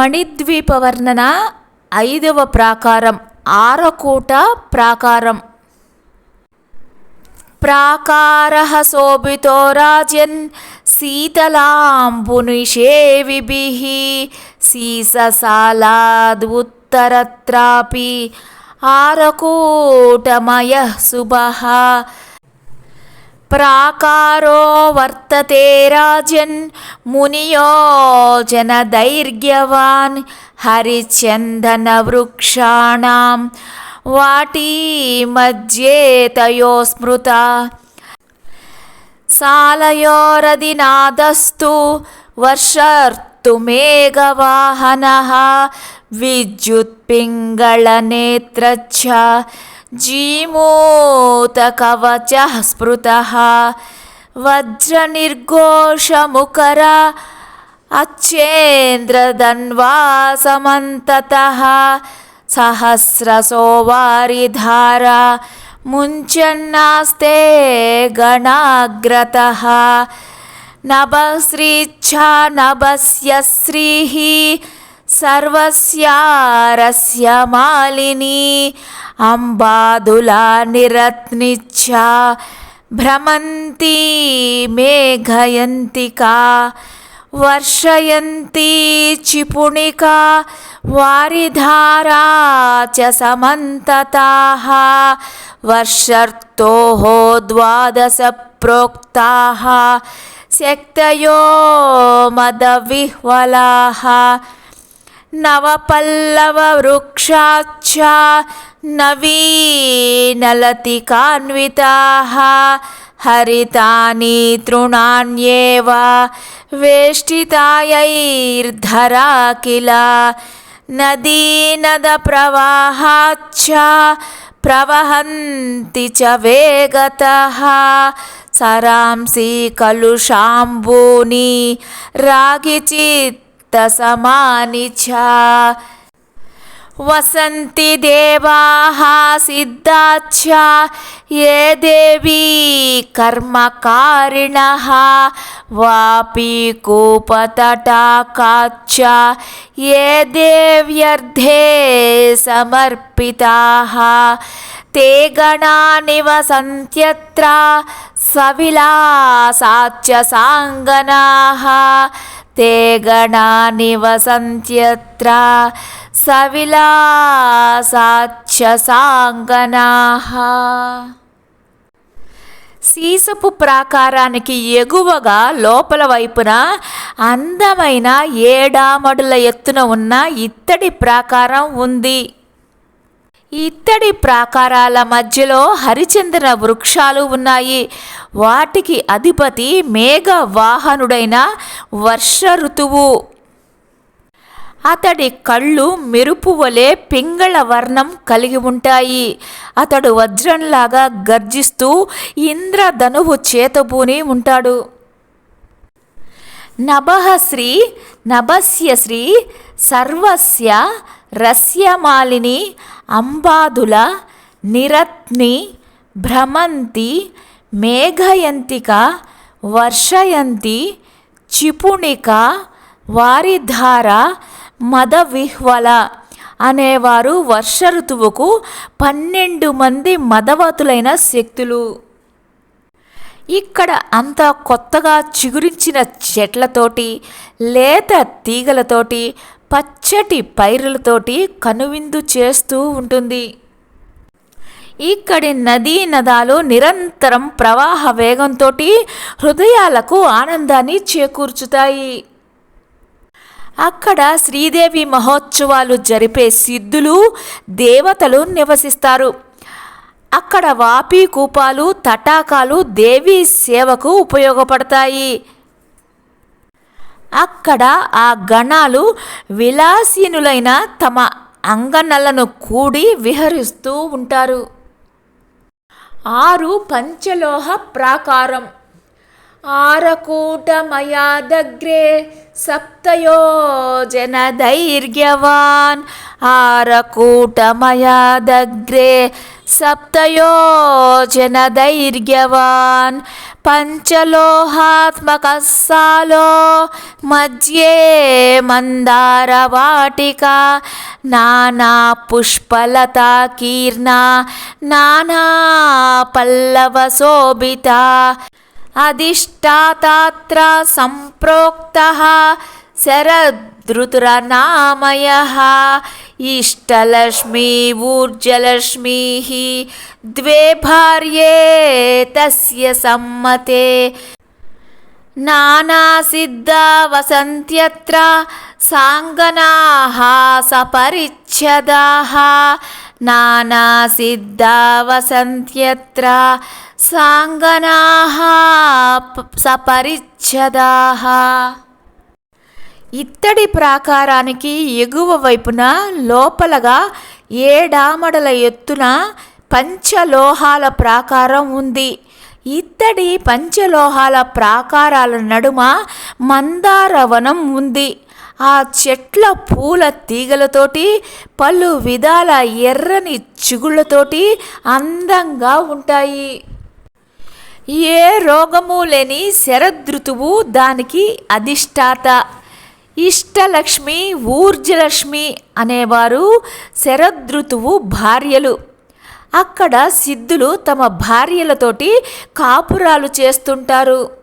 మణిద్వీప వర్ణన ఐదవ ప్రాకారం ఆరకూట ప్రాకారం ప్రాకారః. శోభితో రాజన్ శీతలాంబునిషేవిభిः శీససాలాదుత్తరత్రాపి ఆరకూటమయः శుభः ప్రాకారో వర్తతే రాజన్ మునియోజనదైర్ఘ్యవాన్ హరిచందనవృక్షాణం వాటీ మధ్యే తయో స్మృత. సాలయోరదినాదస్తు వర్షర్తుమేఘవాహనः విద్యుత్పింగళనేత్రచ్చ जीमूतकवचः स्मृतः वज्रनिर्घोषमुकर अच्छेन्द्रदन्वासमन्ततः सहस्रसो वारिधारा मुञ्चन्नास्ते गणाग्रतः नभश्रीच्छा नभस्य श्रीः సర్వస్యారస్య మాలిని అంబాదులా నిరత్నిచ్చ భ్రమంతి మేఘయంతికా వర్షయంతి చిపుణికా వారిధారా చ సమంతతాః వర్షర్తోः ద్వాదశ ప్రోక్తాः శక్తయో మదవిహ్వలాः नवपल्लववृक्षाच्च नवीनलतिकान्विताः हरितानि तृणान्येव वेष्टितायैर्धरा किल नदीनदप्रवाहाच्च प्रवहन्ति च वेगतः सरांसि कलुषाम्बूनि रागिचित्तसमानि च वसन्ति देवाः सिद्धाच्च ये देवी कर्मकारिणः वापि कूपतटाकाच्च ये देव्यर्धे समर्पिताः ते गणा निवसन्त्यत्र सविलासाच्च साङ्गनाः ते गणा निवसन्त्यत्र సవిలాసాచ్చ సాంగనాహ సీసపు ప్రాకారానికి ఎగువగా లోపల వైపున అందమైన ఏడామడుల ఎత్తున ఉన్న ఇత్తడి ప్రాకారం ఉంది ఇత్తడి ప్రాకారాల మధ్యలో హరిచందన వృక్షాలు ఉన్నాయి వాటికి అధిపతి మేఘ వాహనుడైన వర్ష ఋతువు అతడి కళ్ళు మెరుపు వలె పింగళ వర్ణం కలిగి ఉంటాయి. అతడు వజ్రంలాగా గర్జిస్తూ ఇంద్రధనువు చేతబూని ఉంటాడు. నభశ్రీ నభస్యశ్రీ సర్వస్య రస్యమాలిని అంబాదుల నిరత్ని భ్రమంతి మేఘయంతిక వర్షయంతి చిపుణిక వారిధార మదవిహ్వల అనేవారు వర్ష ఋతువుకు పన్నెండు మంది మదవతులైన శక్తులు. ఇక్కడ అంతా కొత్తగా చిగురించిన చెట్లతోటి లేత తీగలతోటి పచ్చటి పైరులతోటి కనువిందు చేస్తూ ఉంటుంది. ఇక్కడి నదీ నదాలు నిరంతరం ప్రవాహ వేగంతో హృదయాలకు ఆనందాన్ని చేకూర్చుతాయి. అక్కడ శ్రీదేవి మహోత్సవాలు జరిపే సిద్ధులు దేవతలు నివసిస్తారు. అక్కడ వాపి కూపాలు తటాకాలు దేవీ సేవకు ఉపయోగపడతాయి. అక్కడ ఆ గణాలు విలాసీనులైన తమ అంగనలను కూడి విహరిస్తూ ఉంటారు. ఆరు పంచలోహ ప్రాకారం. ఆరకూటమయాదగ్రే సప్తయోజన దైర్ఘ్యవాన్ ఆరకూటమయాదగ్రే సప్తయోజన దైర్ఘ్యవాన్ పంచలోహాత్మక సాలో మధ్యే మందారవాటిక అధిష్టాతాత్ర సంప్రోక్త శరదృతురనామయ ఇష్టలక్ష్మీ ఊర్జలక్ష్మీ ద్వే భార్యే తస్య సమ్మతే నానాసిద్ధా వసంత్యత్ర సాంగనాः సపరిచ్ఛదాः నానాసిద్ధా వసంత్యత్ర సాంగనాः ప- ఇత్తడి ప్రాకారానికి ఎగువ వైపున లోపలగా ఏడామడల ఎత్తున పంచలోహాల ప్రాకారం ఉంది. ఇత్తడి పంచలోహాల ప్రాకారాల నడుమ మందారవనం ఉంది. ఆ చెట్ల పూల తీగలతోటి పలు విధాల ఎర్రని చిగుళ్ళతోటి అందంగా ఉంటాయి. ఏ రోగము లేని శరదృతువు దానికి అధిష్టాత. ఇష్టలక్ష్మి ఊర్జలక్ష్మి అనేవారు శరదృతువు భార్యలు. అక్కడ సిద్ధులు తమ భార్యలతోటి కాపురాలు చేస్తుంటారు.